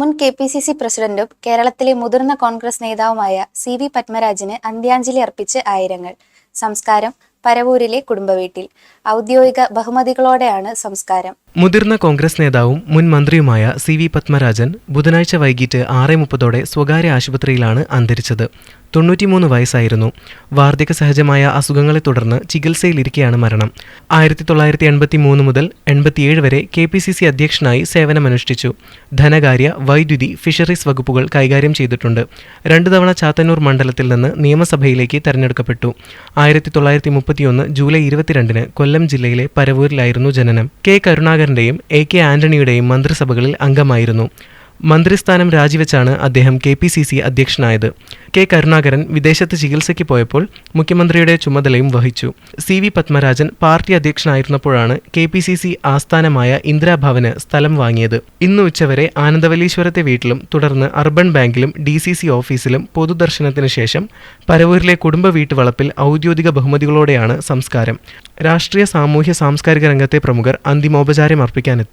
മുൻ K P C C പ്രസിഡന്റും കേരളത്തിലെ മുതിർന്ന കോൺഗ്രസ് നേതാവുമായ സി വി പത്മരാജന് അന്ത്യാഞ്ജലി അർപ്പിച്ച് ആയിരങ്ങൾ. സംസ്കാരം പരവൂരിലെ കുടുംബവീട്ടിൽ. ഔദ്യോഗിക ബഹുമതികളോടെയാണ് സംസ്കാരം. മുതിർന്ന കോൺഗ്രസ് നേതാവും മുൻ മന്ത്രിയുമായ സി വി പത്മരാജൻ ബുധനാഴ്ച വൈകിട്ട് ആറ് മുപ്പതോടെ സ്വകാര്യ ആശുപത്രിയിലാണ് അന്തരിച്ചത്. തൊണ്ണൂറ്റിമൂന്ന് വയസ്സായിരുന്നു. വാർദ്ധക്യ സഹജമായ അസുഖങ്ങളെ തുടർന്ന് ചികിത്സയിലിരിക്കെയാണ് മരണം. ആയിരത്തി തൊള്ളായിരത്തി എൺപത്തി മൂന്ന് മുതൽ എൺപത്തിയേഴ് വരെ കെ പി സി സി അധ്യക്ഷനായി സേവനമനുഷ്ഠിച്ചു. ധനകാര്യ വൈദ്യുതി ഫിഷറീസ് വകുപ്പുകൾ കൈകാര്യം ചെയ്തിട്ടുണ്ട്. രണ്ടു തവണ ചാത്തന്നൂർ മണ്ഡലത്തിൽ നിന്ന് നിയമസഭയിലേക്ക് തെരഞ്ഞെടുക്കപ്പെട്ടു. ആയിരത്തി തൊള്ളായിരത്തി മുപ്പത്തിയൊന്ന് ജൂലൈ ഇരുപത്തിരണ്ടിന് കൊല്ലം ജില്ലയിലെ പരവൂരിലായിരുന്നു ജനനം. കെ കരുണാകരന്റെയും എ കെ ആന്റണിയുടെയും മന്ത്രിസഭകളിൽ അംഗമായിരുന്നു. മന്ത്രിസ്ഥാനം രാജിവെച്ചാണ് അദ്ദേഹം കെ പി സി സി അധ്യക്ഷനായത്. കെ കരുണാകരൻ വിദേശത്ത് ചികിത്സയ്ക്ക് പോയപ്പോൾ മുഖ്യമന്ത്രിയുടെ ചുമതലയും വഹിച്ചു. സി വി പത്മരാജൻ പാർട്ടി അധ്യക്ഷനായിരുന്നപ്പോഴാണ് കെ പി സി സി ആസ്ഥാനമായ ഇന്ദിരാഭവന് സ്ഥലം വാങ്ങിയത്. ഇന്ന് ഉച്ചവരെ ആനന്ദവല്ലീശ്വരത്തെ വീട്ടിലും തുടർന്ന് അർബൻ ബാങ്കിലും ഡി സി സി ഓഫീസിലും പൊതുദർശനത്തിന് ശേഷം പരവൂരിലെ കുടുംബ വീട്ടുവളപ്പിൽ ഔദ്യോഗിക ബഹുമതികളോടെയാണ് സംസ്കാരം. രാഷ്ട്രീയ സാമൂഹ്യ സാംസ്കാരിക രംഗത്തെ പ്രമുഖർ അന്തിമോപചാരം അർപ്പിക്കാനെത്തി.